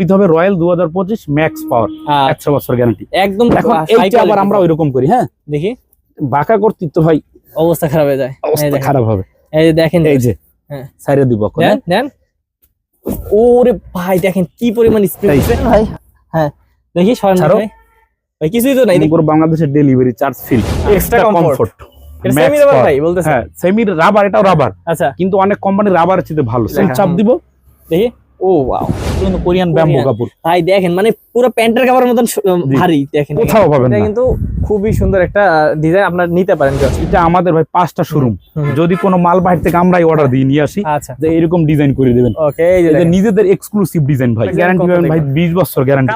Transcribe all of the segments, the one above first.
নিতে হবে রয়্যাল দু হাজার পঁচিশ ম্যাক্স পাওয়ার একশো বছর গ্যারান্টি। একদম এখন আবার আমরা। ওইরকম করি হ্যাঁ? দেখি। বাঁকা কর্তৃত্ব ভাই অবস্থা খারাপ হয়ে যায়। অবস্থা খারাপ হবে। এই যে দেখেন। এই যে হ্যাঁ। সাইরে দিব দেন হ্যাঁ? দেন ওরে ভাই দেখেন কি পরিমাণ স্পিড ভাই। হ্যাঁ দেখি সরেন। ভাই। ভাই কিছুই তো নাই। করো বাংলাদেশের ডেলিভারি চার্জ ফিল Extra comfort। এটা সেমি রাবার ভাই বলতেছে। হ্যাঁ সেমি রাবার এটাও রাবার আচ্ছা। কিন্তু অনেক কোম্পানি রাবার চেয়ে ভালো। সেম চাপ। দিব। দেখি। ও ওয়াও কিন্তু কোরিয়ান ব্যাম্বু কাপড়। ভাই দেখেন মানে পুরো প্যান্টের কাপড়ের মতন ভারী দেখেন। কোথাও পাবেন না। কিন্তু খুবই সুন্দর একটা ডিজাইন আপনার নিতে পারেন। এটা আমাদের ভাই পাঁচটা শোরুম যদি কোনো মাল বাইরে থেকে আমরাই অর্ডার দিয়ে নিয়ে আসি আচ্ছা। যে এরকম ডিজাইন করে দেবেন। ওকে। নিজেদের এক্সক্লুসিভ ডিজাইন ভাই। গ্যারান্টি ভাই দেখবেন? বিশ বছর গ্যারান্টি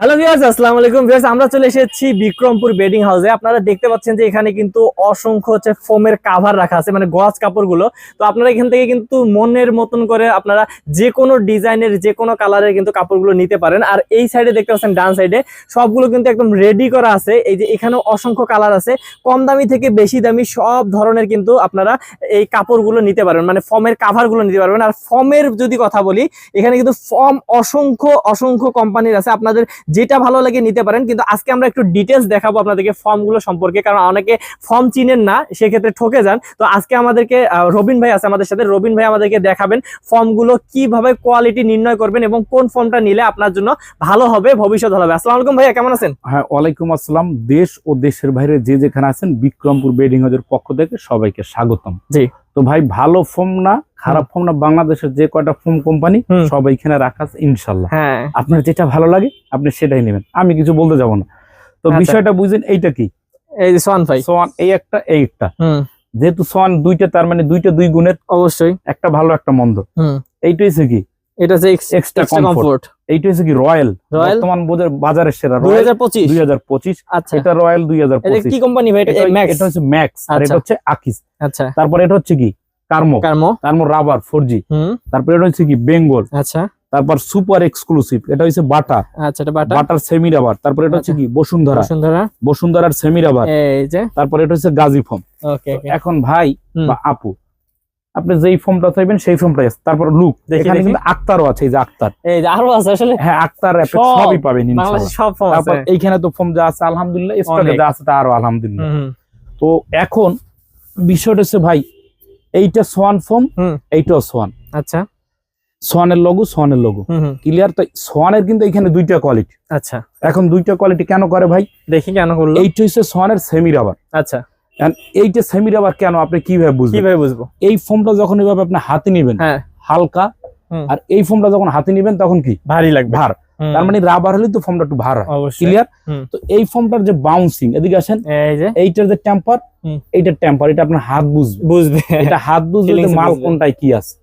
হ্যালো ভিউয়ার্স আসসালামু আলাইকুম। ভিউয়ার্স আমরা চলে এসেছি বিক্রমপুর বেডিং হাউসে। আপনারা দেখতে পাচ্ছেন যে এখানে কিন্তু অসংখ্য হচ্ছে ফোমের কাভার রাখা আছে মানে গজ কাপড়গুলো। তো আপনারা এখান থেকে কিন্তু মনের মতন করে আপনারা যে কোনো ডিজাইনের যে কোনো কালারের কিন্তু কাপড়গুলো নিতে পারেন। আর এই সাইডে দেখতে পাচ্ছেন, ডান সাইডে সবগুলো কিন্তু একদম রেডি করা আছে। এই যে এখানেও অসংখ্য কালার আছে। কম দামি থেকে বেশি দামি সব ধরনের কিন্তু আপনারা এই কাপড়গুলো নিতে পারবেন মানে ফর্মের কাভারগুলো নিতে পারবেন। আর ফর্মের যদি কথা বলি, এখানে কিন্তু ফর্ম অসংখ্য অসংখ্য কোম্পানির আছে। আপনাদের যেটা ভালো লাগে নিতে পারেন কিন্তু আজকে আমরা একটু ডিটেলস দেখাবো আপনাদেরকে ফর্মগুলো সম্পর্কে কারণ অনেকে ফর্ম চিনেন না সেক্ষেত্রে ঠকে যান। তো আজকে আমাদেরকে রবিন ভাই আছে আমাদের সাথে রবিন ভাই আমাদেরকে দেখাবেন ফর্মগুলো কীভাবে কোয়ালিটি নির্ণয় করবেন এবং কোন ফর্মটা নিলে আপনার জন্য ভালো হবে ভবিষ্যৎ ভালো হবে। আসসালামু আলাইকুম ভাইয়া কেমন আছেন? হ্যাঁ ওয়ালাইকুম আসসালাম। দেশ ও দেশের বাইরে যে যেখানে আছেন বিক্রমপুর বেডিং হাউসের পক্ষ থেকে সবাইকে স্বাগতম। জি। তো ভাই ভালো ফোম না খারাপ ফোম না বাংলাদেশের যে কয়টা ফোম কোম্পানি সব এইখানে এখানে রাখা ইনশাল্লাহ হ্যাঁ। আপনার যেটা ভালো লাগে আপনি সেটাই নেবেন। আমি কিছু বলতে যাব না। তো আচ্ছা। বিষয়টা বুঝেন এইটা কি? এই যে সোয়ান ভাই। সোয়ান এই একটা এই একটা। যেহেতু সোয়ান দুইটা তার মানে দুইটা দুই গুণের অবশ্যই। একটা ভালো একটা মন্দ। এইটাই কি? এটা হচ্ছে Extra এক্সট্রা কমফোর্ট এইটা হচ্ছে কি রয়্যাল বর্তমান বাজারের সেরা দুই রয়্যাল হাজার পঁচিশ। দুই হাজার পঁচিশ। আচ্ছা। এটা রয়্যাল দুই হাজার এটা কি কোম্পানি ভাই? এটা ম্যাক্স এটা হচ্ছে ম্যাক্স আর আচ্ছা। এটা হচ্ছে আকিস আচ্ছা। তারপর এটা হচ্ছে কি? কার্মো কার্মো কার্মো রাবার ফোর জি হুম। তারপর এটা হচ্ছে কি? বেঙ্গল আচ্ছা। তারপর সুপার এক্সক্লুসিভ এটা হচ্ছে বাটা আচ্ছা এটা বাটা বাটার সেমি রাবার তারপর এটা হচ্ছে কি? বসুন্ধরা। বসুন্ধরা? বসুন্ধরার সেমি রাবার এই যে। তারপর এটা হচ্ছে গাজী ওকে ওকে এখন ভাই বা আপু আপনি যেই ফোমটা চাইবেন সেই ফোমটাই আছে তারপর লুক এখানে কিন্তু আক্তারও আছে এই যে আক্তার। এই যে আরও আছে আসলে? হ্যাঁ আক্তার সবই পাবেন ইনশাআল্লাহ সব ফর্ম তারপর এইখানে তো ফোম যা আছে আলহামদুলিল্লাহ স্টকে যা আছে তা আরও আলহামদুলিল্লাহ। হুম, হুম, তো এখন বিষয়টা হচ্ছে ভাই এইটা সোয়ান ফোম হুম। এইটাও সোয়ান। আচ্ছা। সোয়ানের লঘু সোয়ানের হুম ক্লিয়ার তো সোয়ানের কিন্তু এখানে দুইটা কোয়ালিটি আচ্ছা। এখন দুইটা কোয়ালিটি কেন করে ভাই? দেখি কেন করল। এইটা হচ্ছে সোয়ানের সেমি রাবার আচ্ছা। এইটা সেমি রাবার কেন? আপনি কীভাবে বুঝবেন? কীভাবে বুঝব? এই ফোমটা যখন এইভাবে আপনি হাতে নিবেন হ্যাঁ। হালকা আর এই ফোমটা যখন হাতে নিবেন তখন কি? ভারী লাগবে। ভার। তার মানে রাবার হলে তো ফোমটা একটু ভার হয়। ক্লিয়ার। তো এই ফোমটার যে বাউন্সিং এদিকে আসেন। এইটার যে টেম্পার। এইটার টেম্পার এটা আপনার হাত বুঝবে। বুঝবে। এটা হাত বুঝবে মাল। কোনটায় কি আছে।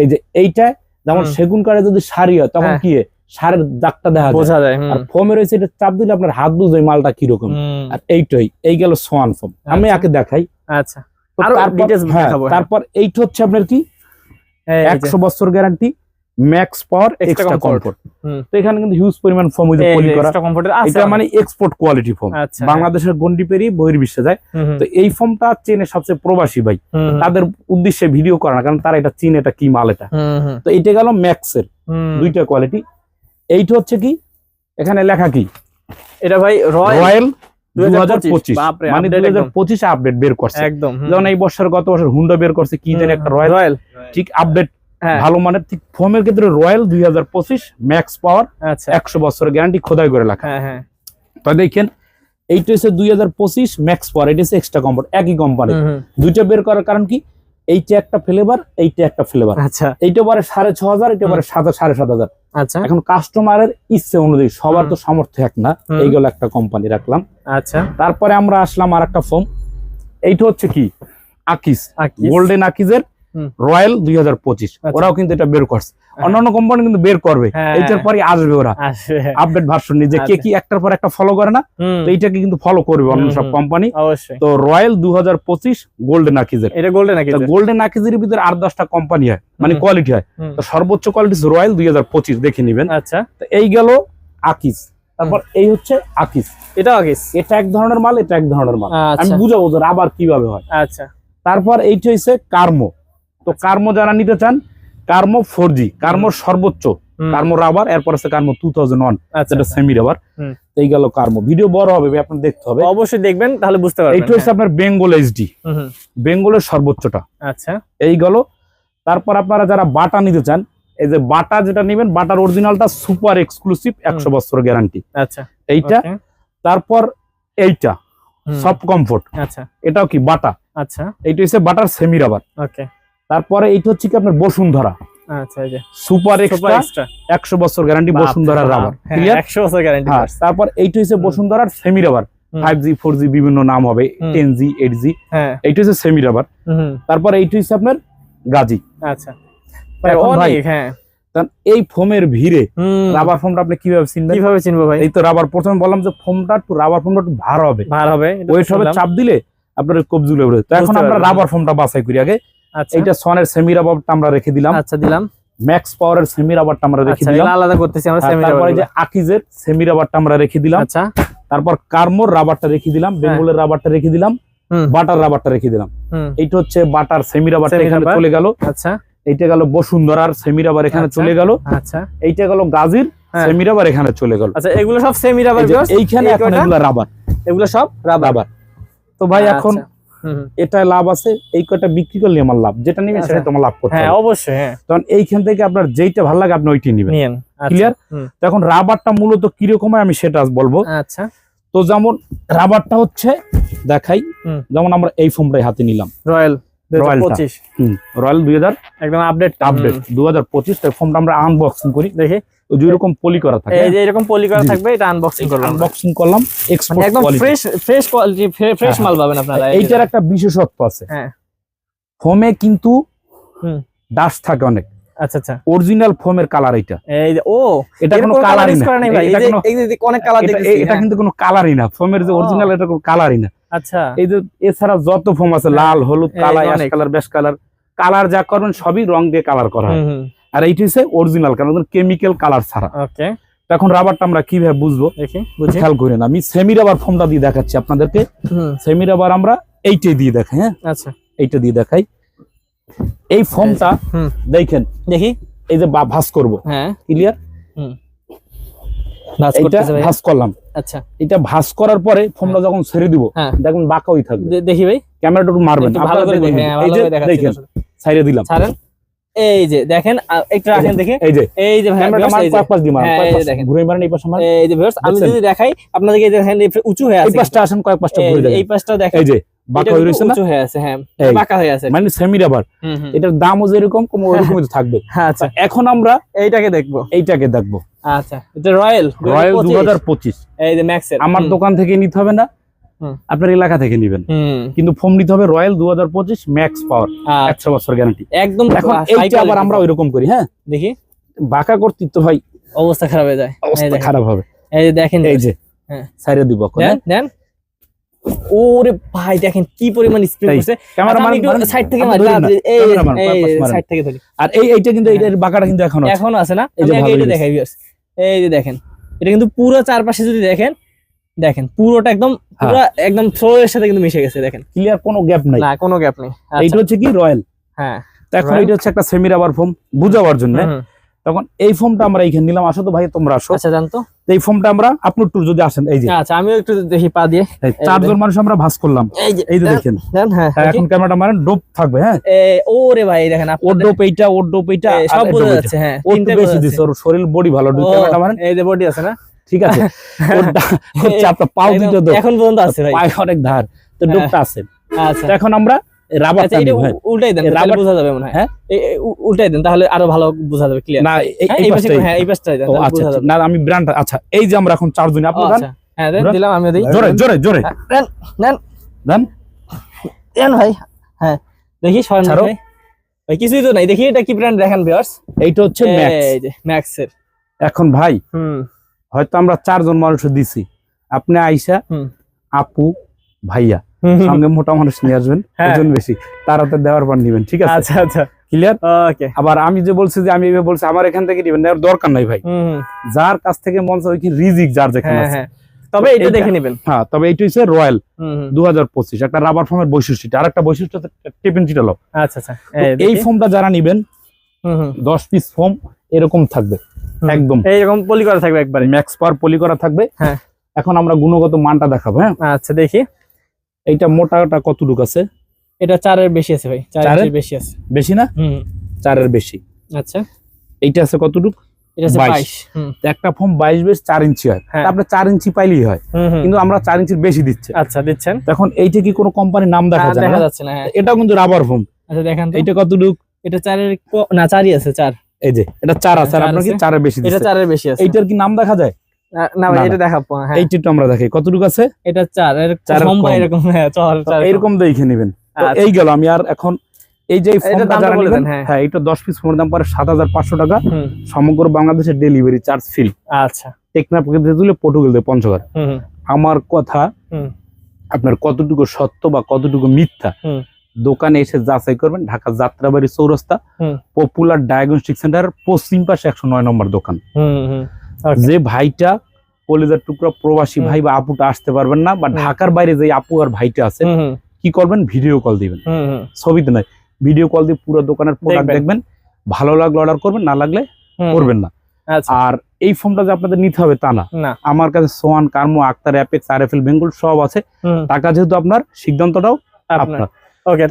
এই যে এইটা যেমন সেগুন কাঠে যদি সারি হয় তখন হ্যাঁ। কি হয়? সারের দাগটা দেখা বোঝা যায় আর ফোমের হয়েছে এটা চাপ দিলে আপনার হাত বুঝবে মালটা কীরকম? আর এইটাই এই গেল সোয়ান ফোম। আমি আচ্ছা। আগে দেখাই। আচ্ছা। তারপর- হ্যাঁ, হ্যাঁ। তারপর এইটা হচ্ছে আপনার কি? একশো বছর guarantee max power extra comfort তো এখানে কিন্তু হিউজ পরিমাণ ফোম হয়েছে পলি করা। এটা মানে এক্সপোর্ট কোয়ালিটি ফোম আচ্ছা। বাংলাদেশের গন্ডি পেরিয়ে বহির্বিশ্বে যায়। তো এই ফোমটা চীনের সবচেয়ে প্রবাসী ভাই। তাদের উদ্দেশ্যে ভিডিও করে না কারণ তারা এটা চীন এটা কি মাল এটা। তো এটা গেল ম্যাক্সের। দুইটা কোয়ালিটি এইটা হচ্ছে কি? এখানে লেখা কি? এটা ভাই রয়্যাল রয়্যাল দু 2025 হাজার পঁচিশ। বাপরে, মানে দুই হাজার পঁচিশে আপডেট বের করছে। একদম যেমন এই বছর গত বছর হুন্ডা বের করছে কি জানি একটা রয়্যাল। রয়্যাল। ঠিক আপডেট হ্যাঁ। ভালো মানের ঠিক ফোমের ক্ষেত্রে রয়্যাল দুই হাজার পঁচিশ ম্যাক্স পাওয়ার আচ্ছা। একশো বছরের গ্যারান্টি খোদাই করে লেখা। হ্যাঁ হ্যাঁ। তো দেখেন এইটা হচ্ছে দুই হাজার পঁচিশ ম্যাক্স পাওয়ার এটা হচ্ছে এক্সট্রা একই কোম্পানি দুইটা বের করার কারণ কি? এইটা একটা ফ্লেভার এইটা একটা ফ্লেভার আচ্ছা। এইটা পরে সাড়ে ছ হাজার এটা পরে সাত সাড়ে সাত হাজার। আচ্ছা। এখন কাস্টমারের ইচ্ছে অনুযায়ী সবার তো সামর্থ্য এক না এইগুলো একটা কোম্পানি রাখলাম। আচ্ছা। তারপরে আমরা আসলাম আর একটা ফোম এইটা হচ্ছে কি? আকিস। আকিস। গোল্ডেন আকিজের। রয়্যাল দুই হাজার পঁচিশ। আচ্ছা। ওরাও কিন্তু এটা বের করছে। অন্যান্য কোম্পানি কিন্তু বের করবে। হ্যাঁ। এইটার পরে আসবে ওরা। আপডেট ভার্সন নিয়ে যে কে আচ্ছা। কি একটার পর একটা ফলো করে না তো এইটাকে কিন্তু ফলো করবে অন্য সব কোম্পানি তো রয়্যাল দু হাজার পঁচিশ গোল্ডেন আকিজের এটা গোল্ডেন আকিজের ভিতরে আট দশটা কোম্পানি হয় মানে কোয়ালিটি হয়। তো সর্বোচ্চ কোয়ালিটি রয়্যাল দুই হাজার পঁচিশ দেখে নিবেন। আচ্ছা। তো এই গেল আকিস তারপর এই হচ্ছে আকিস এটা আকিস এটা এক ধরনের মাল এটা এক ধরনের মাল। আমি আচ্ছা। বুঝাবো যে রাবার কীভাবে হয়। আচ্ছা। তারপর এইটা হচ্ছে কার্মো তো কার্মো যারা নিতে চান কার্মো ফোর জি কার্মো সর্বোচ্চ কার্মো রাবার এরপর আছে কার্মো টু থাউজেন্ড ওয়ান আচ্ছা। আচ্ছা। সেমি রাবার এই গেল কার্মো। ভিডিও বড় হবে আপনার দেখতে হবে। অবশ্যই দেখবেন তাহলে বুঝতে পারবেন এইটা হচ্ছে আপনার বেঙ্গল এইচডি হ্যাঁ। বেঙ্গলের সর্বোচ্চটা। আচ্ছা। এই গেল। তারপর আপনারা যারা বাটা নিতে চান এই যে বাটা যেটা নেবেন বাটার অরিজিনালটা সুপার এক্সক্লুসিভ একশো বছর গ্যারান্টি আচ্ছা। এইটা। তারপর এইটা সফট কমফোর্ট আচ্ছা। এটাও কি বাটা? আচ্ছা। এইটা হচ্ছে বাটার সেমি রাবার ওকে তারপরে এইটা হচ্ছে কি আপনার বসুন্ধরা। আচ্ছা সুপার এক্সট্রা একশো বছর গ্যারান্টি বসুন্ধরার রাবার ক্লিয়ার 100 বছর গ্যারান্টি হ্যাঁ তারপর এইটা হচ্ছে। বসুন্ধরার semi rubber five G four G বিভিন্ন নাম হবে হুম। টেন জি এইট জি হ্যাঁ। এইটা হচ্ছে সেমি রাবার তারপর এইটা হচ্ছে আপনার গাজি। আচ্ছা। অনেক হ্যাঁ। এই ফোমের ভিড়ে রাবার ফোমটা আপনি কীভাবে চিনবেন কীভাবে চিনবো ভাই? এই তো রাবার প্রথমে বললাম যে ফোমটা একটু রাবার ফোমটা একটু ভার হবে। ভার হবে ওয়েট চাপ দিলে আপনার কবজুলে তো এখন আমরা রাবার ফোমটা বাছাই করি আগে। আচ্ছা। এইটা সনের সেমি রাবারটা আমরা রেখে দিলাম। আচ্ছা দিলাম। ম্যাক্স পাওয়ারের সেমি রাবারটা আমরা রেখে আচ্ছা দিলাম। আলাদা করতেছি আমরা সেমি তারপরে যে আকিজের সেমি রাবারটা আমরা রেখে দিলাম। আচ্ছা। তারপর কার্মোর রাবারটা রেখে দিলাম বেঙ্গলের রাবারটা রেখে দিলাম। বাটার রাবারটা রেখে দিলাম। এইটা হচ্ছে বাটার সেমি রাবারটা এখানে চলে গেল। আচ্ছা। এইটা গেল বসুন্ধরার সেমি রাবার এখানে আচ্ছা। চলে গেল। আচ্ছা। এইটা গেল গাজীর হ্যাঁ। সেমি রাবার এখানে চলে গেল। আচ্ছা এগুলো সব সেমি রাবার এইখানে এখন এগুলো রাবার। এগুলো সব রাবার। রাবার। তো ভাই এখন। এটা লাভ আছে এই কটা বিক্রি করলে আমার লাভ যেটা নিবে আচ্ছা। সেটা তোমার লাভ করতে হ্যাঁ অবশ্যই হ্যাঁ। কারণ এইখান থেকে আপনার যেইটা ভালো লাগে আপনি ওইটি নেবেন। ক্লিয়ার আচ্ছা? এখন রাবারটা মূলত কীরকম হয় আমি সেটা বলব। আচ্ছা। তো যেমন রাবারটা হচ্ছে দেখাই যেমন আমরা এই ফোমটাই হাতে নিলাম। রয়্যাল রয়্যাল দুই হাজার। একদম আপডেট আপডেট দু হাজার পঁচিশ ফোমটা আমরা আনবক্সিং করি। দেখি ওই পলি করা থাকে এই যে এরকম পলি করা থাকবে এটা আনবক্সিং করলাম। আনবক্সিং করলাম এক্সপোর্ট একদম ফ্রেশ ফ্রেশ কোয়ালিটি ফ্রেশ হ্যাঁ, মাল পাবেন আপনারা এইটার একটা বিশেষত্ব আছে। হ্যাঁ। ফোমে কিন্তু। ডাস্ট থাকে অনেক। আচ্ছা আচ্ছা। অরিজিনাল ফোমের কালার এটা এই ও এটা কোনো কালারই না। এটা কোনো- অনেক কালার এটা- এটা হ্যাঁ। কিন্তু কোনো কালারই না। ফোমের যে অরিজিনাল এটা কোনো কালারই না। আচ্ছা। এই যে এছাড়া যত ফোম আছে হ্যাঁ। লাল হলুদ কালা অ্যাশ কালার বেশ কালার কালার যা করবেন সবই রং দিয়ে কালার করা হয়। আর এইটি হচ্ছে অরিজিনাল কারণ কেমিক্যাল কালার ছাড়া। ওকে এখন রাবারটা আমরা কীভাবে বুঝব? খেয়াল করেন আমি সেমি রাবার ফোমটা দিয়ে দেখাচ্ছি আপনাদেরকে। সেমি রাবার আমরা এইটাই দিয়ে দেখাই হ্যাঁ? আচ্ছা। এইটা দিয়ে দেখাই। এই ফোমটা দেখেন দেখি। এই যে ভাঁজ করব। হ্যাঁ। ক্লিয়ার করলাম। আচ্ছা। এটা ভাঁজ করার পরে ফোমটা যখন ছেড়ে দিব হ্যাঁ। দেখুন বাঁকাই থাকবে। দেখি ভাই। ক্যামেরাটা একটু মারবেন। ভালো করে দেখেন হ্যাঁ, এই যে করে দেখাচ্ছি দেখেন আসলে। ছাইরে দিলাম। ছাড়েন। এই যে দেখেন একটু রাখেন দেখি। এই যে। এই যে ক্যামেরাটা মার কয়েক পাশ দিয়ে মারেন হ্যাঁ, কয়েক এই যে পাশ। দেখেন। ঘুরে মারেন এই পাশে মারেন এই যে viewers, আমি যদি দেখাই আপনাদেরকে দেখেন উঁচু হয়ে এই পাশটা আসেন কয়েক পাশটা এই ঘুরে যে, এই পাশটা দেখেন। এই যে বাঁকা হয়ে রয়েছে না? উঁচু হয়ে আছে হ্যাঁ। বাঁকা হয়ে আছে। মানে সেমি রাবার এটার দামও যেরকম কম ওরকমই থাকবে। হ্যাঁ, আচ্ছা। এখন আমরা এইটাকে দেখব। এইটাকে দেখব। আচ্ছা এটা রয়্যাল রয়্যাল দু হাজার পঁচিশ। এই যে ম্যাক্সের। আমার দোকান থেকে নিতে হবে না আপনার এলাকা থেকে নিবেন। কিন্তু ফোন নিতে হবে রয়্যাল দু হাজার পঁচিশ ম্যাক্স পাওয়ার আচ্ছা, একশো বছর গ্যারান্টি। একদম এখন এইটা আবার আমরা ওইরকম করি হ্যাঁ? দেখি। বাঁকা কর্তৃত্ব ভাই অবস্থা খারাপ হয়ে যায়। অবস্থা খারাপ হবে। এই যে দেখেন। এই যে হ্যাঁ। সাইরে দিব দেন দেন। ওরে ভাই দেখেন কি পরিমাণ করছে। আচ্ছা, একটু সাইড থেকে মারি। এই ক্যামেরা মারেন, কয়েক পাশ মারেন। সাইড থেকে ধরি। আর এই এইটা কিন্তু এইটার বাঁকাটা কিন্তু এখন আছে। এখনও আছে না? আমি এটা দেখাই। এই যে দেখেন এটা কিন্তু পুরো চারপাশে যদি দেখেন দেখেন পুরোটা একদম পুরো একদম ফ্লোরের এর সাথে কিন্তু মিশে গেছে দেখেন। ক্লিয়ার কোনো গ্যাপ নাই। না কোনো গ্যাপ নেই। এইটা আচ্ছা। হচ্ছে কি রয়্যাল হ্যাঁ। তো এখন এটা হচ্ছে একটা সেমি রাবার ফোম বুঝাবার জন্য। তখন এই ফোমটা আমরা এইখানে নিলাম। আসো তো ভাই তোমরা আসো। আচ্ছা জান তো তো এই ফোমটা আমরা আপনার টুর যদি আসেন এই যে। আচ্ছা আমিও একটু দেখি পা দিয়ে। চারজন মানুষ আমরা ভাঁজ করলাম। এই যে এই যে দেখেন। হ্যাঁ হ্যাঁ, এখন ক্যামেরাটা মারেন ডোপ থাকবে হ্যাঁ? ওরে ভাই দেখেন ওর ডোপ এইটা ওর ডোপ এইটা সব বোঝা যাচ্ছে হ্যাঁ ও একটু বেশি যাচ্ছে। ওর শরীর বডি ভালো ও, ক্যামেরাটা মারেন। এই যে বডি আছে না? ঠিক আছে। ওরটা হচ্ছে আপনার পাও একদম দুটো দোপ এখন পর্যন্ত আছে ভাই। পায়ে অনেক ধার। তো হ্যাঁ। ডোপটা আছে। আচ্ছা। এখন আমরা আচ্ছা হ্যাঁ। উল্টাই দেন বোঝা যাবে মনে হয়। হ্যাঁ? উল্টাই দেন তাহলে আরও ভালো বোঝা যাবে ক্লিয়ার না এই- হ্যাঁ এই পাশে হ্যাঁ এই পাশটাই দেন আচ্ছা না আমি ব্র্যান্ড আচ্ছা এই যে আমরা এখন চারজনে আপনি দেন। আচ্ছা। হ্যাঁ দিলাম আমিও দিই। জোরে জোরে জোরে। দেন দেন। দেন। দেন ভাই হ্যাঁ দেখি সরেন ভাই। ভাই কিছুই তো নাই দেখি এটা কি ব্র্যান্ড দেখেন ভিউয়ার্স এইটা হচ্ছে ম্যাক্স এই যে ম্যাক্সের এখন ভাই হুম। হয়তো আমরা চারজন মানুষ দিছি। আপনি আইসা আপু ভাইয়া। হুম। মোটা মানুষ নিয়ে আসবেন হ্যাঁ। ওজন বেশি। তারাতে দেওয়ার পর নিবেন ঠিক আছে? আচ্ছা আচ্ছা। ক্লিয়ার ওকে আবার আমি যে বলছি যে আমি এভাবে বলছি আমার এখান থেকে নিবেন নেওয়ার দরকার নাই ভাই। যার কাছ থেকে মন কি রিজিক যার যেখানে হ্যাঁ আছে। হ্যাঁ। তবে এটা দেখে নেবেন। হ্যাঁ তবে এইটা হচ্ছে রয়্যাল হুম, হুম। দু হাজার পঁচিশ একটা রাবার ফোমের বৈশিষ্ট্য আর একটা বৈশিষ্ট্য টেপেন চিটালক আচ্ছা আচ্ছা। এই ফোমটা যারা নিবেন হুম, হুম, দশ পিস ফোম এরকম থাকবে একদম। এইরকম পলি করা থাকবে একবারে। ম্যাক্স পাওয়ার পলি করা থাকবে। হ্যাঁ। এখন আমরা গুণগত মানটা দেখাবো হ্যাঁ? আচ্ছা দেখি। এইটা মোটাটা কতটুকু আছে? এটা চারের বেশি আছে ভাই চারের? বেশি আছে। বেশি না? হুম। চারের বেশি। আচ্ছা। এইটা আছে কতটুকু? এটা একটা বাইশ বেশ চার ইঞ্চি হয়। হ্যাঁ। তারপরে চার ইঞ্চি পাইলেই হয়। কিন্তু আমরা চার ইঞ্চির বেশি দিচ্ছে। আচ্ছা দিচ্ছেন। এখন এইটা কি কোনো কোম্পানির নাম দেখা হ্যাঁ, যাচ্ছে না হ্যাঁ। এটা কিন্তু রাবার ফোম আচ্ছা দেখেন তো। এইটা কতটুকু? এটা চারের না চারই আছে চার। এই যে এটা চার আছে। আপনার কি চারের বেশি এটা চারের বেশি আছে। এইটার কি নাম দেখা যায়? না, ভাই এটা দেখাবো হ্যাঁ। এইটা আমরা দেখি কতটুকু আছে? এটা চার এর কম বা এরকম হ্যাঁ দেখে নেবেন। আচ্ছা। এই গেল আমি আর এখন এই যে ফোনটা যারা নেবেন হ্যাঁ। হ্যাঁ এটা দশ পিস ফোনের দাম টাকা। সমগ্র বাংলাদেশের ডেলিভারি চার্জ ফ্রি আচ্ছা। টেকনাফ তুলে পর্তুগাল দিয়ে পঞ্চগড় আমার কথা আপনার কতটুকু সত্য বা কতটুকু মিথ্যা দোকানে এসে যাচাই করবেন Dhaka Jatrabari Chowrasta. Popular diagnostic centre পশ্চিম পাশে একশো নয় নম্বর দোকান। হুম, হুম। Okay. যে ভাইটা কলেজার টুকরা প্রবাসী ভাই বা আপুটা আসতে পারবেন না বা ঢাকার বাইরে যে আপু আর ভাইটা আছে কি করবেন? ভিডিও কল দিবেন। ছবিতে নয় ভিডিও কল দিয়ে পুরো দোকানের প্রোডাক্ট দেখবেন। ভালো লাগলে অর্ডার করবেন না লাগলে করবেন না। আচ্ছা। আর এই ফোনটা যে আপনাদের নিতে হবে তা না। আমার কাছে Swan কার্মো Akhtar Apex R F L Bengal সব আছে। টাকা যেহেতু আপনার সিদ্ধান্তটাও আপনার। ওকে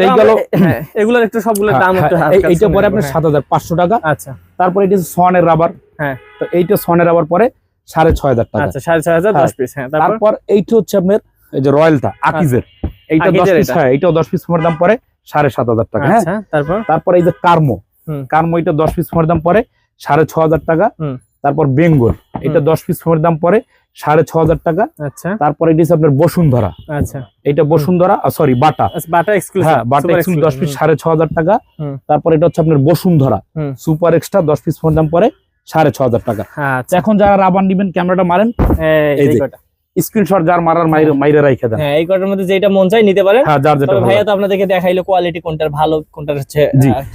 হ্যাঁ এগুলোর একটু সবগুলোর দাম হ্যাঁ, একটু হ্যাঁ, এইটা পরে আপনার। সাত হাজার তারপর টাকা। আচ্ছা। তারপর এটা সনের রাবার হ্যাঁ। তো এইটা সনের রাবার পরে সাড়ে ছয় হাজার টাকা। আচ্ছা সাড়ে ছয় হাজার দশ হ্যাঁ। পিস হ্যাঁ তারপর? এইটা হচ্ছে আপনার এই যে রয়্যালটা আকিজের। এইটা দশ পিস হ্যাঁ এইটাও দশ পিস ফোনের দাম পরে সাড়ে সাত হাজার টাকা হ্যাঁ। আচ্ছা তারপর? তারপর এই যে কার্মো। কার্মো এটা দশ পিস ফোনের দাম পরে সাড়ে ছ হাজার টাকা। তারপর বেঙ্গল এটা দশ পিস ফোনের দাম পরে সাড়ে ছ হাজার টাকা। আচ্ছা। তারপর এটি আপনার বসুন্ধরা। আচ্ছা। এটা বসুন্ধরা সরি বাটা। আচ্ছা, বাটা হ্যাঁ বাটা এক্সক্লুসিভ দশ পিস সাড়ে ছ হাজার টাকা। তারপর এটা হচ্ছে আপনার বসুন্ধরা। সুপার এক্সট্রা দশ পিস ফোন দাম পরে সাড়ে ছ হাজার টাকা। আচ্ছা। এখন যারা রাবার নিবেন ক্যামেরাটা মারেন। এই-। স্ক্রিনশট যার মারার মাইরে মাইরে রাইখে দেন। হ্যাঁ এই কটার মধ্যে যেটা মন চাই নিতে পারেন। হ্যাঁ যার যেটা ভাইয়া তো আপনাদেরকে দেখাইলো কোয়ালিটি কোনটার ভালো কোনটার হচ্ছে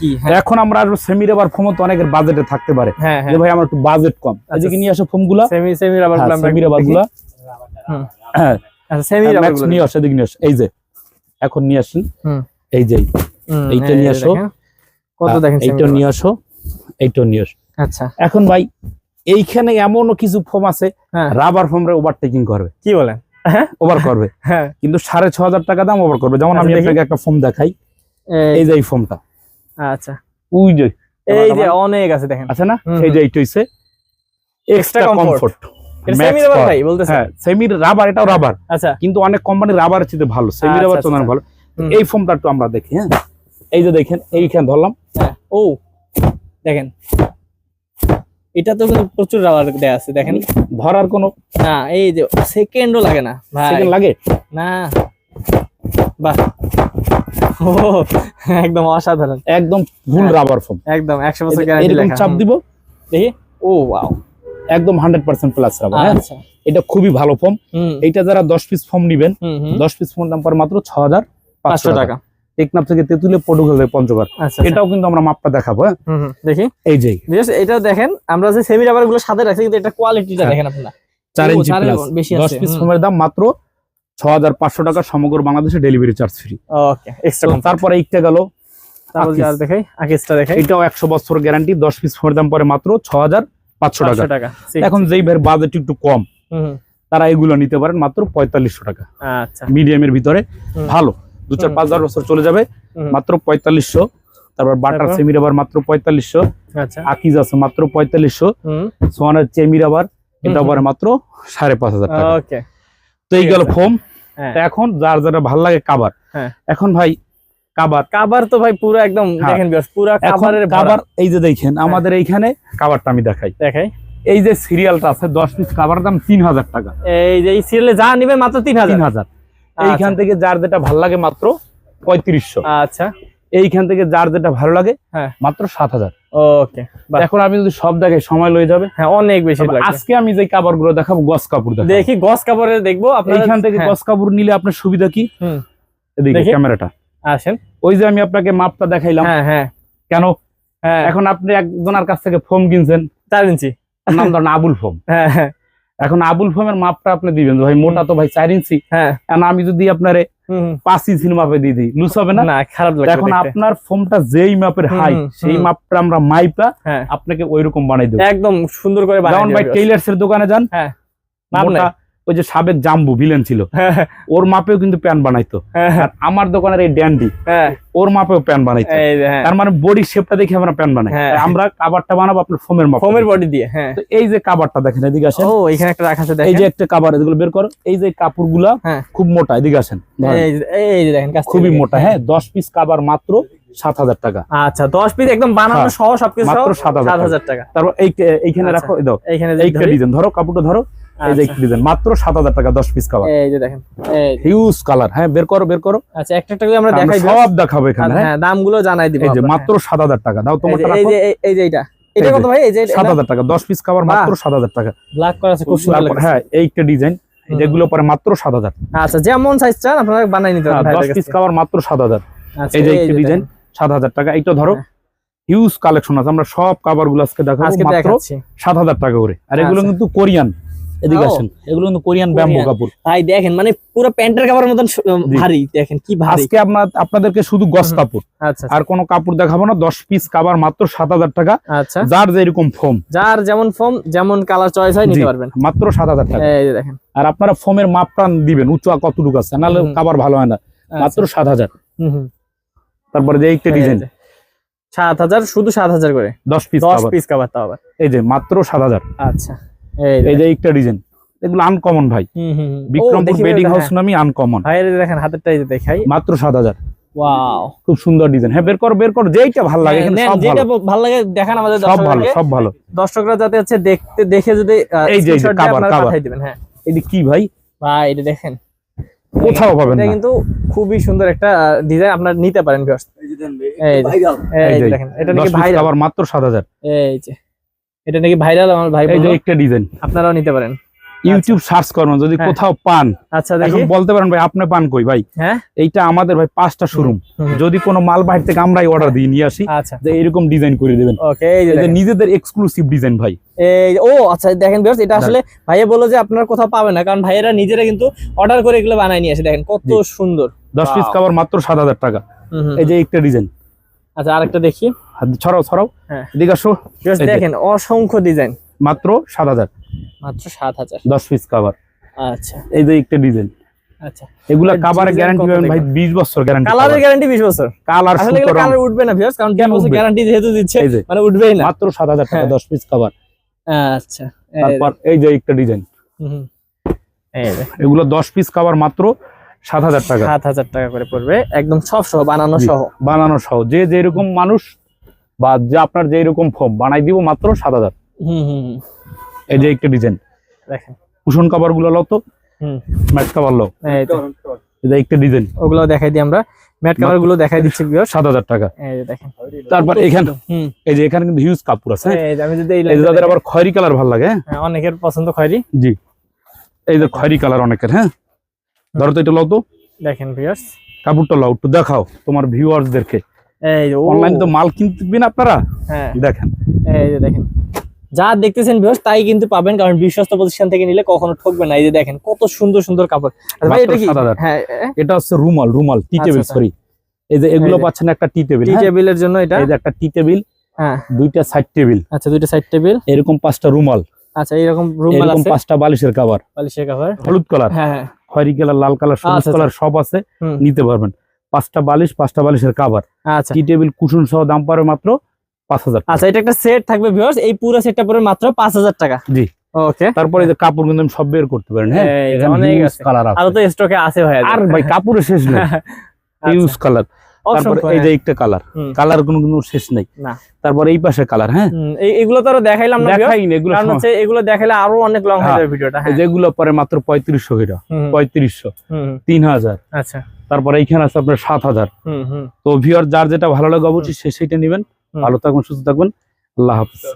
কি হ্যাঁ। এখন আমরা সেমি রাবার ফোম তো অনেকের বাজেটে থাকতে পারে। হ্যাঁ যে হ্যাঁ ভাই আমার একটু বাজেট কম। এদিকে নিয়ে আসো ফোমগুলা সেমি সেমি রাবারগুলো সেমি রাবার। গুলা। হ্যাঁ। আচ্ছা সেমি রাবারগুলো নিয়ে আসো এদিকে নিয়ে আসো। এই যে এখন নিয়ে আসেন। হুম। এই যে এইটা নিয়ে আসো। কত হ্যাঁ, দেখেন এইটা নিয়ে আসো এইটা নিয়ে আসো। আচ্ছা। এখন ভাই এইখানে এমনও কিছু ফোম আছে হ্যাঁ। রাবার ফোমরে ওভারটেকিং করবে। কি বলেন? ওভার করবে। হ্যাঁ। কিন্তু সাড়ে ছ হাজার টাকা দাম ওভার করবে। যেমন আচ্ছা, আমি। আপনাকে একটা ফোম দেখাই। এই- যে এই ফোমটা আচ্ছা। ওই যে এই যে অনেক আছে দেখেন। আছে না? এই যে এইটা হইছে। এক্সট্রা কমফোর্ট সেমি রাবার ভাই বলতেছে হ্যাঁ সেমি রাবার এটাও রাবার আচ্ছা। কিন্তু অনেক কোম্পানির রাবার ভালো। সেমি রাবার আচ্ছা, আচ্ছা। ভালো। এই ফোমটা একটু আমরা দেখি হ্যাঁ। এই যে দেখেন এইখানে ধরলাম। হ্যাঁ। ও। দেখেন। এটা তো কিন্তু প্রচুর রাবার দেয়া আছে দেখেন। ধরার কোনো না এই যে সেকেন্ডও লাগে না ভাই। সেকেন্ড লাগে? না। বাহ। ও একদম অসাধারণ। একদম ফুল। রাবার ফোম একদম একশো বছর গ্যারান্টি লেখা। চাপ। দিব? দেখি। ও ওয়াও একদম হান্ড্রেড পার্সেন্ট প্লাস রাবার আচ্ছা। এটা খুবই ভালো ফোম এইটা যারা দশ পিস ফোম নিবেন হুম হুম। দশ পিস ফোম দাম পর মাত্র ছ হাজার পাঁচশো পাঁচশো টাকা। টাকা। টেকনাফ থেকে তেঁতুলে পটুগল থেকে পঞ্চগড়। আচ্ছা এটাও কিন্তু আমরা মাপটা দেখাবো হ্যাঁ? দেখি। এই যে। এটা দেখেন আমরা যে সেমি রাবারগুলো সাথে রাখছি কিন্তু এটা কোয়ালিটিটা হ্যাঁ। দেখেন আপনারা। চার ইঞ্চি প্লাস বেশি দশ পিস ফোমের দাম মাত্র ছ হাজার পাঁচশো টাকা সমগ্র বাংলাদেশে delivery charge free okay extra তারপরে এইটা গেল দেখাই আকিসটা দেখাই। এটাও একশো বছর গ্যারান্টি দশ পিস ফোমের দাম পরে মাত্র ছ হাজার পাঁচশো টাকা। এখন যেই ভাইয়ের বাজেট একটু কম তারা এগুলো নিতে পারেন মাত্র পঁয়তাল্লিশশো টাকা। আচ্ছা। মিডিয়ামের ভিতরে ভালো। দু চার পাঁচ হাজার বছর চলে যাবে মাত্র পঁয়তাল্লিশশো। তারপর বাটার? সেমি রাবার মাত্র পঁয়তাল্লিশশো। আচ্ছা। আকিজ আছে মাত্র পঁয়তাল্লিশশো। সোয়ানের চেমি রাবার এটা পরে মাত্র সাড়ে পাঁচ হাজার টাকা। তো এই গেল ফোম। হ্যাঁ। এখন যার যারা ভালো লাগে কাবার হ্যাঁ। এখন ভাই কাবার কাবার তো ভাই পুরো একদম হ্যাঁ। দেখেন পুরো কাবারের কাবার এই যে দেখেন আমাদের এইখানে কাবারটা আমি দেখাই। দেখাই। এই যে সিরিয়ালটা আছে দশ পিস কাবার দাম তিন হাজার টাকা। এই যে এই সিরিয়ালে যা নিবে মাত্র তিন হাজার। তিন হাজার। এইখান থেকে যার যেটা ভালো লাগে মাত্র পঁয়ত্রিশশো। আচ্ছা। এইখান থেকে যার যেটা ভালো লাগে হ্যাঁ। মাত্র সাত হাজার। ওকে এখন আমি যদি সব দেখে সময় লয়ে যাবে হ্যাঁ অনেক বেশি আজকে আমি যে কাপড়গুলো দেখাবো গস কাপড় দেখাবো। দেখি গস কাপড়ে দেখব আপনারা এইখান থেকে হ্যাঁ, গস কাপড় নিলে আপনার সুবিধা কি? এদিকে। ক্যামেরাটা। আসেন। ওই যে আমি আপনাকে মাপটা দেখাইলাম। হ্যাঁ হ্যাঁ। কেন? হ্যাঁ। এখন আপনি একজনের কাছ থেকে ফোম কিনছেন। চার ইঞ্চি। নাম ধরেন আবুল ফোম। হ্যাঁ হ্যাঁ। এখন আবুল ফোমের মাপটা আপনি দিবেন ভাই মোটা তো ভাই চার ইঞ্চি। হ্যাঁ। আমি যদি আপনারে। পাঁচ ইঞ্চির মাপে দিয়ে দিই লুজ হবে না? না খারাপ এখন আপনার ফোমটা যেই মাপের হাই সেই মাপটা আমরা মাইপা হ্যাঁ। আপনাকে ওইরকম বানাই দেবো। একদম সুন্দর করে বানাই যেমন ভাই টেইলার্সের টেইলার্স এর দোকানে যান হ্যাঁ। ওই যে সাবেক জাম্বু ভিলেন ছিল। হ্যাঁ, ওর মাপেও কিন্তু প্যান্ট বানাইতো। হ্যাঁ, আমার দোকানের এই ড্যান্ডি হ্যাঁ, ওর মাপেও প্যান্ট বানাইতো। হ্যাঁ। তার মানে বডি শেপটা দেখে আমরা প্যান্ট বানাই। হ্যাঁ। আমরা কাবারটা বানাবো আপনার ফোমের মাপ ফোমের বডি দিয়ে হ্যাঁ। তো এই যে কাবারটা দেখেন এদিকে আসেন। ও এখানে একটা রাখা আছে এই যে একটা কাবার এগুলো বের করো। এই যে কাপড়গুলা হ্যাঁ। খুব মোটা এদিকে আসেন। এই যে- এই দেখেন খুবই মোটা হ্যাঁ দশ পিস কাবার মাত্র সাত হাজার টাকা। আচ্ছা দশ পিস একদম বানানো হ্যাঁ, সহ সবকিছু মাত্র সাত 7,000 হাজার টাকা। তারপর এইখানে আচ্ছা। রাখো দাও। এইখানে ধরো কাপড়টা ধরো। এই যে আচ্ছা। ডিজাইন মাত্র সাত হাজার টাকা দশ পিস কাবার এই যে দেখেন হিউজ কালার হ্যাঁ বের করো বের করো। আচ্ছা একটা একটা করে আমরা দেখাই সব দেখাবো এখানে হ্যাঁ। হ্যাঁ দামগুলো জানাই দিব এই যে মাত্র সাত হাজার টাকা দাও হ্যাঁ। এই তোমারটা যে- এই যে এই- এই যে এটা এটা কত ভাই? এই যে সাত হাজার টাকা দশ পিস কাবার মাত্র সাত হাজার টাকা। ব্ল্যাক করা আছে খুব সুন্দর লাগছে। হ্যাঁ এইটা ডিজাইন। যেগুলো পরে মাত্র সাত হাজার। আচ্ছা যেমন সাইজ চান আপনারা বানাই নিতে হ্যাঁ, পারেন দশ ভাইদের পিস কাছে। কাবার মাত্র সাত হাজার। আচ্ছা, এই যে একটা ডিজাইন দেখেন। সাত হাজার টাকা এইটা ধরো। হ্যাঁ। হিউজ কালেকশন আছে আমরা সব কাবারগুলো আজকে দেখাবো মাত্র দেখাচ্ছি। সাত হাজার টাকা করে। আর এগুলো আচ্ছা। কিন্তু কোরিয়ান এদিকে আসেন। এগুলো কিন্তু কোরিয়ান ব্যাম্বো কাপড়। ভাই দেখেন মানে পুরো প্যান্টের কাপড়ের মতন ভারী দেখেন কি ভারী। আজকে আপনার আপনাদেরকে শুধু গস কাপড়। আচ্ছা আর কোনো কাপড় দেখাবো না দশ পিস কাবার মাত্র সাত হাজার টাকা। আচ্ছা। যার যেরকম ফোম যার যেমন ফর্ম যেমন কালার চয়েস হয় নিতে পারবেন। মাত্র সাত হাজার টাকা। এই দেখেন। আর আপনারা ফোমের মাপটা দিবেন উঁচু কতটুকু আছে নাহলে। কাবার ভালো হয় না। মাত্র সাত হাজার। আচ্ছা। হুম, হুম। তারপরে যে এই ডিজাইন। সাত হাজার শুধু সাত হাজার করে। দশ পিস দশ পিস কাবার তাও আবার এই যে মাত্র সাত হাজার। আচ্ছা। এই যে এইটা ডিজাইন। এগুলো আনকমন ভাই। বিক্রমপুর দেখি বেডিং হাউস হ্যাঁ। নামই আনকমন দেখেন হাতেরটা এই দেখাই। মাত্র সাত হাজার। ওয়াও। খুব সুন্দর ডিজাইন হ্যাঁ বের করো বের করো যেইটা ভালো লাগে এখানে সব যেটা ভালো। ভালো লাগে দেখান আমাদের সব ভালো সব ভালো। দর্শকরা যাতে হচ্ছে দেখতে দেখে যদি এই যে, দিবেন হ্যাঁ। এটা কি ভাই? ভাই এটা দেখেন। কোথাও পাবেন না। কিন্তু খুবই সুন্দর একটা ডিজাইন আপনারা নিতে পারেন ভিউয়ার্স এই যে দেখেন এটা নাকি ভাইরাল মাত্র সাত হাজার। এই যে। এটা নাকি ভাইরাল আমার ভাই এই যে একটা ডিজাইন আপনারাও নিতে পারেন। ইউটিউব সার্চ করুন যদি হ্যাঁ। কোথাও পান। আচ্ছা এখন দেখি। বলতে পারেন ভাই আপনি পান কই ভাই? হ্যাঁ? এইটা আমাদের ভাই পাঁচটা শোরুম যদি কোনো মাল বাইরে থেকে আমরাই অর্ডার দিয়ে নিয়ে আসি আচ্ছা। যে এরকম ডিজাইন করে দেবেন। ওকে এই যে নিজেদের এক্সক্লুসিভ ডিজাইন ভাই। এই ও আচ্ছা দেখেন ভিউয়ার্স এটা আসলে ভাইয়া বলল যে আপনারা কোথাও পাবেন না কারণ ভাইয়েরা নিজেরা কিন্তু অর্ডার করে এগুলো বানায় নিয়ে আসে। দেখেন কত সুন্দর। দশ পিস Wow. কাবার মাত্র সাত হাজার টাকা। হুম, হুম। এই যে একটা ডিজাইন আচ্ছা আরেকটা দেখি। ছড়াও ছড়াও। হ্যাঁ। এদিকে আসো। দেখেন অসংখ্য ডিজাইন মাত্র সাত হাজার। মাত্র সাত হাজার। দশ পিস কাবার আচ্ছা। এই যে একটা ডিজাইন আচ্ছা। এগুলা এর গ্যারান্টি পাবেন ভাই? দেখবেন? বিশ বছর গ্যারান্টি কালারের গ্যারান্টি বিশ বছর। কালার আসলে কালার উঠবে না ভিউয়ার্স কারণ কেন কেন উঠবে? গ্যারান্টি যেহেতু দিচ্ছে মানে উঠবেই না। মাত্র সাত হাজার টাকা হ্যাঁ। দশ পিস কাবার আচ্ছা। তারপর এই যে একটা ডিজাইন হুম, এগুলো দশ পিস কাবার মাত্র সাত হাজার টাকা। সাত হাজার টাকা করে পড়বে একদম সব সহ বানানো সহ। বানানো সহ। যে যেরকম মানুষ বা যে আপনার যে এরকম ফর্ম বানাই দিব মাত্র সাত হাজার। হুম হুম হুম। এই যে একটা ডিজাইন দেখেন। কুশন কাবারগুলো লো তো। ম্যাট কাবার লো একটা ডিজাইন ওগুলো দেখাই দিই আমরা। ম্যাট কাভারগুলো দেখাই দিচ্ছি টাকা। এই যে দেখেন। তারপর এখানে হুম। এই যে এখানে কিন্তু হিউজ কাপড় আছে? এই যে আমি যদি এই এই যে লাইনটা যাদের আবার খয়েরি কালার ভালো লাগে হ্যাঁ? হ্যাঁ, অনেকের পছন্দ খয়েরি। জি। এই যে খয়েরি কালার অনেকের হ্যাঁ? ধরো তো এটা লও তো। দেখেন ভিউয়ার্স কাপড়টা লও একটু দেখাও তোমার ভিউয়ার্সদেরকে অনলাইন তো মাল কিনবেন আপনারা? হ্যাঁ। দেখেন। এই যে দেখেন। যা দেখতেছেন ভিউয়ার্স তাই কিন্তু পাবেন কারণ বিশ্বস্ত প্রতিষ্ঠান থেকে নিলে কখনো ঠকবে না। এই যে দেখেন কত সুন্দর সুন্দর কাপড়। আচ্ছা ভাই এটা কি? হ্যাঁ এটা হচ্ছে রুমাল রুমাল টি আচ্ছা, টেবিল আচ্ছা। সরি এই যে এগুলো। পাচ্ছেন একটা টি টেবিল টি টেবিলের জন্য এটা? এই যে একটা টি টেবিল হ্যাঁ। দুইটা সাইড টেবিল। আচ্ছা দুইটা সাইড টেবিল। এরকম পাঁচটা রুমাল। আচ্ছা এইরকম রুমাল আছে? পাঁচটা বালিশের কাভার বালিশের কভার হলুদ কালার হ্যাঁ হ্যাঁ। খয়েরি কালার লাল কালার সবুজ কালার সব আছে। নিতে পারবেন। পাঁচটা বালিশ পাঁচটা বালিশের কাভার আচ্ছা। টি টেবিল কুশন সহ দাম পারে মাত্র পাঁচ হাজার আচ্ছা এটা একটা সেট থাকবে ভিউয়ার্স এই পুরো সেটটা পড়বে মাত্র পাঁচ হাজার টাকা। জি। ওকে তারপরে যে কাপড় কিন্তু সব বের করতে পারেন হ্যাঁ? অনেক আছে। তো স্টকে আছে ভাই আর ভাই কাপড়ের শেষ নেই। হিউজ কালার তারপরে এই যে একটা কালার কালার কোনো কোনো শেষ নেই। তারপর এই পাশে কালার হ্যাঁ? এগুলো তো আরও দেখাইলাম না viewers, দেখাই না এগুলো কারণ হচ্ছে এগুলো দেখাইলে আরও অনেক লং হয়ে হ্যাঁ। যাবে ভিডিওটা হ্যাঁ। যেগুলো পরে মাত্র পঁয়ত্রিশশো পঁয়ত্রিশশো। তিন হাজার। আচ্ছা। তারপরে এইখানে আছে আপনার সাত হাজার। তো ভিওর যার যেটা ভালো লাগে অবশ্যই সেটা নেবেন। ভালো থাকবেন সুস্থ থাকবেন। আল্লাহ হাফিজ।